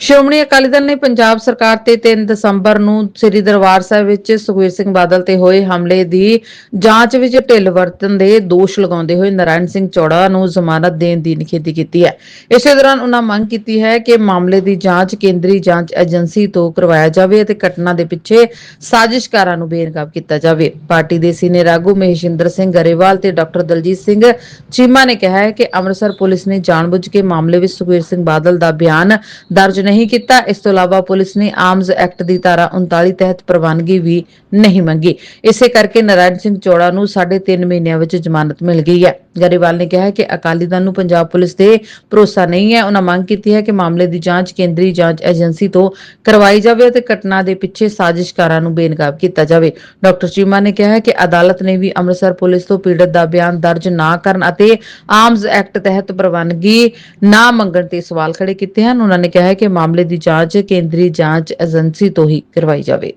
ਸ਼੍ਰੋਮਣੀ ਅਕਾਲੀ ਦਲ ਨੇ ਪੰਜਾਬ ਸਰਕਾਰ ਤੇ 3 ਦਸੰਬਰ ਨੂੰ ਸ੍ਰੀ ਦਰਬਾਰ ਸਾਹਿਬ ਵਿੱਚ ਸੁਖਬੀਰ ਸਿੰਘ ਬਾਦਲ ਤੇ ਹੋਏ ਹਮਲੇ ਦੀ ਜਾਂਚ ਵਿੱਚ ਢਿੱਲ ਵਰਤਣ ਦੇ ਦੋਸ਼ ਲਗਾਉਂਦੇ ਹੋਏ ਨਾਰਾਇਣ ਸਿੰਘ ਚੌੜਾ ਨੂੰ ਜ਼ਮਾਨਤ ਦੇਣ ਦੀ ਨਿਖੇਧੀ ਕੀਤੀ ਹੈ। ਇਸੇ ਦੌਰਾਨ ਉਹਨਾਂ ਮੰਗ ਕੀਤੀ ਹੈ ਕਿ ਮਾਮਲੇ ਦੀ ਜਾਂਚ ਕੇਂਦਰੀ ਜਾਂਚ ਏਜੰਸੀ ਤੋਂ ਕਰਵਾਇਆ ਜਾਵੇ ਅਤੇ ਘਟਨਾ ਦੇ ਪਿੱਛੇ ਸਾਜ਼ਿਸ਼ਕਾਰਾਂ ਨੂੰ ਬੇਨਕਾਬ ਕੀਤਾ ਜਾਵੇ। ਪਾਰਟੀ ਦੇ ਸੀਨੀਅਰ ਆਗੂ ਮਹੇਸ਼ਿੰਦਰ ਸਿੰਘ ਗਰੇਵਾਲ ਤੇ ਡਾਕਟਰ ਦਲਜੀਤ ਸਿੰਘ ਚੀਮਾ ਨੇ ਕਿਹਾ ਹੈ ਕਿ ਅੰਮ੍ਰਿਤਸਰ ਪੁਲਿਸ ਨੇ ਜਾਣਬੁੱਝ ਕੇ ਮਾਮਲੇ ਵਿੱਚ ਸੁਖਬੀਰ ਸਿੰਘ ਬਾਦਲ ਦਾ ਬਿਆਨ ਦਰਜ ਨਹੀਂ ਕੀਤਾ। ਇਸ ਤੋਂ ਇਲਾਵਾ ਪੁਲਿਸ ਨੇ ਆਰਮਜ਼ ਐਕਟ ਦੀ ਧਾਰਾ 39 ਤਹਿਤ ਪ੍ਰਵਾਨਗੀ ਵੀ ਨਹੀਂ ਮੰਗੀ। ਇਸੇ ਕਰਕੇ ਨਾਰਾਇਣ ਸਿੰਘ ਚੌੜਾ ਨੂੰ 3.5 ਮਹੀਨਿਆਂ ਵਿੱਚ ਜ਼ਮਾਨਤ ਮਿਲ ਗਈ ਹੈ। ਗਰੇਵਾਲ ਨੇ ਕਿਹਾ ਕਿ ਅਕਾਲੀ ਦਲ ਨੂੰ ਪੰਜਾਬ ਪੁਲਿਸ ਤੇ ਭਰੋਸਾ ਨਹੀਂ ਹੈ। ਉਹਨਾਂ ਮੰਗ ਕੀਤੀ ਹੈ ਕਿ ਮਾਮਲੇ ਦੀ ਜਾਂਚ, ਕੇਂਦਰੀ ਜਾਂਚ ਏਜੰਸੀ ਤੋਂ ਕਰਵਾਈ ਜਾਵੇ ਅਤੇ ਘਟਨਾ ਦੇ ਪਿੱਛੇ ਸਾਜ਼ਿਸ਼ਕਾਰਾਂ ਨੂੰ ਬੇਨਕਾਬ ਕੀਤਾ ਜਾਵੇ। ਡਾਕਟਰ ਚੀਮਾ ਨੇ ਕਿਹਾ ਕਿ ਅਦਾਲਤ ਨੇ ਵੀ ਅੰਮ੍ਰਿਤਸਰ ਪੁਲਿਸ ਤੋਂ ਪੀੜਤ ਦਾ ਬਿਆਨ ਦਰਜ ਨਾ ਕਰਨ ਅਤੇ ਆਰਮਜ਼ ਐਕਟ ਤਹਿਤ ਪ੍ਰਵਾਨਗੀ ਨਾ ਮੰਗਣ ਤੇ ਸਵਾਲ ਖੜੇ ਕੀਤੇ ਹਨ। ਉਹਨਾਂ ਨੇ ਕਿਹਾ ਕਿ ਮਾਮਲੇ ਦੀ ਜਾਂਚ, ਕੇਂਦਰੀ ਜਾਂਚ ਏਜੰਸੀ ਤੋਂ ਹੀ ਕਰਵਾਈ ਜਾਵੇ।